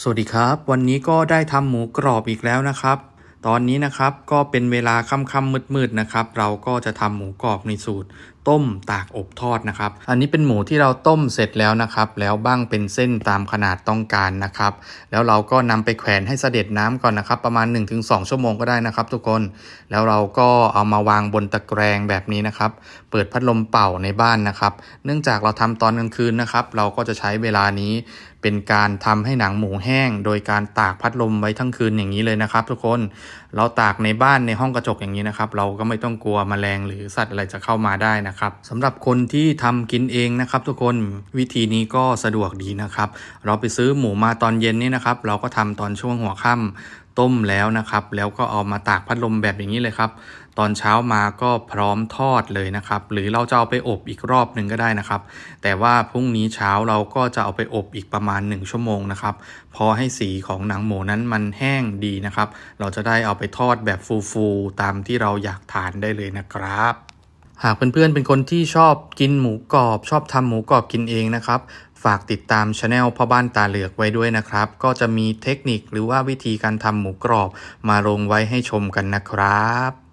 สวัสดีครับ วันนี้ก็ได้ทำหมูกรอบอีกแล้วนะครับ ตอนนี้นะครับก็เป็นเวลาค่ำๆมืดๆนะครับ เราก็จะทำหมูกรอบในสูตร ต้มตากอบทอดนะครับ อันนี้เป็นหมูที่เราต้มเสร็จแล้วนะครับ แล้วบ้างเป็นเส้นตามขนาดต้องการนะครับ แล้วเราก็นำไปแขวนให้เสด็จน้ำก่อนนะครับ ประมาณ 1-2 ชั่วโมงก็ได้นะครับ ทุกคนแล้วเราก็เอามาวางบนตะแกรงแบบนี้นะครับ เปิดพัดลมเป่าในบ้านนะครับ เนื่องจากเราทำตอนกลางคืนนะครับ เราก็จะใช้เวลานี้เป็นการทำให้หนังหมูแห้ง โดยการตากพัดลมไว้ทั้งคืนอย่างนี้เลยนะครับ ทุกคนเราตากในบ้านในห้องกระจกอย่างนี้นะครับ เราก็ไม่ต้องกลัวแมลงหรือสัตว์อะไรจะเข้ามาได้นะครับสำหรับคนที่ทำกินเองนะครับ ทุกคนวิธีนี้ก็สะดวกดีนะครับ เราไปซื้อหมูมาตอนเย็นนี่นะครับ เราก็ทำตอนช่วงหัวค่ำ ต้มแล้วนะครับ แล้วก็เอามาตากพัดลมแบบอย่างนี้เลยครับ ตอนเช้ามาก็พร้อมทอดเลยนะครับ หรือเราจะเอาไปอบอีกรอบหนึ่งก็ได้นะครับ แต่ว่าพรุ่งนี้เช้าเราก็จะเอาไปอบอีกประมาณ 1 ชั่วโมงนะครับ พอให้สีของหนังหมูนั้นมันแห้งดีนะครับ เราจะได้เอาไปทอดแบบฟูๆตามที่เราอยากทานได้เลยนะครับ หากเพื่อนๆ เป็นคนที่ชอบกินหมูกรอบ ชอบทำหมูกรอบกินเองนะครับ ฝากติดตามช anel พ่อบ้านตาเหลือกไว้ด้วยนะครับ ก็จะมีเทคนิคหรือว่าวิธีการทำหมูกรอบมาลงไว้ให้ชมกันนะครับ